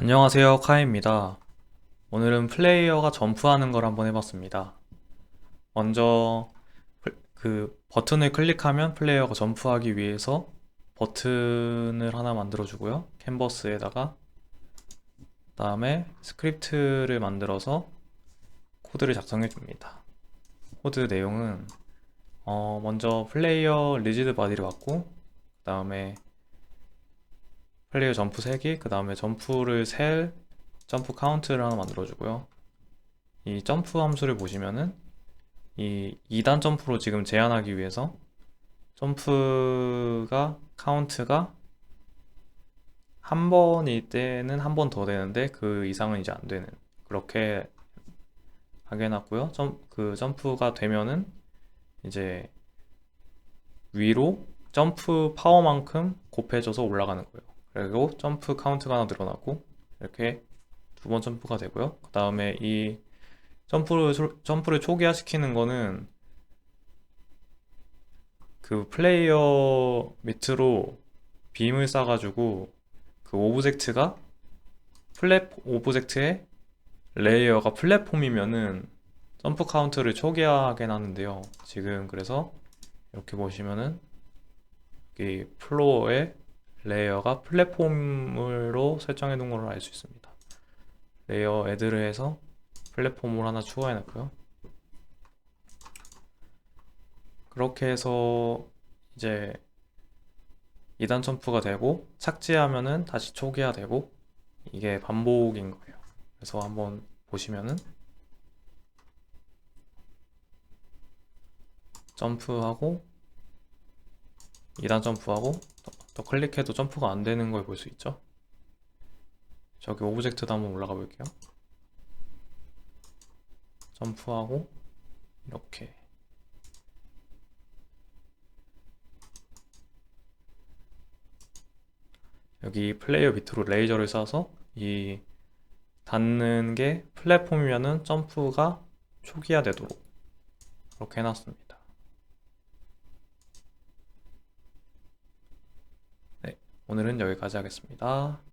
안녕하세요, 카이입니다. 오늘은 플레이어가 점프하는 걸 한번 해봤습니다. 먼저 플- 그 버튼을 클릭하면 플레이어가 점프하기 위해서 버튼을 하나 만들어 주고요. 캔버스에다가 그다음에 스크립트를 만들어서 코드를 작성해 줍니다. 코드 내용은 어, 먼저 플레이어 리지드 바디를 받고 그 다음에 플레이어 점프 3개, 그 다음에 점프를 셀 점프 카운트를 하나 만들어주고요. 이 점프 함수를 보시면은 이 2단 점프로 지금 제한하기 위해서 점프가 카운트가 한 번일 때는 한 번 더 되는데 그 이상은 이제 안 되는 그렇게 하게 해놨고요. 점, 그 점프가 되면은 이제 위로 점프 파워만큼 곱해져서 올라가는 거예요. 그리고 점프 카운트가 하나 늘어나고 이렇게 두 번 점프가 되고요. 그 다음에 이 점프를 초- 점프를 초기화 시키는 거는 그 플레이어 밑으로 빔을 쏴가지고 그 오브젝트가 플랫 오브젝트의 레이어가 플랫폼이면은 점프 카운트를 초기화하게 하는데요. 지금 그래서 이렇게 보시면은 이 플로어에 레이어가 플랫폼으로 설정해 놓은 걸로 알 수 있습니다. 레이어 애드를 해서 플랫폼을 하나 추가해 놨고요. 그렇게 해서 이제 2단 점프가 되고 착지하면은 다시 초기화 되고 이게 반복인 거예요. 그래서 한번 보시면은 점프하고 2단 점프하고 더, 더 클릭해도 점프가 안 되는 걸 볼 수 있죠. 저기 오브젝트도 한번 올라가 볼게요. 점프하고 이렇게 여기 플레이어 밑으로 레이저를 쏴서 이 닿는 게 플랫폼이면은 점프가 초기화되도록 그렇게 해놨습니다. 오늘은 여기까지 하겠습니다.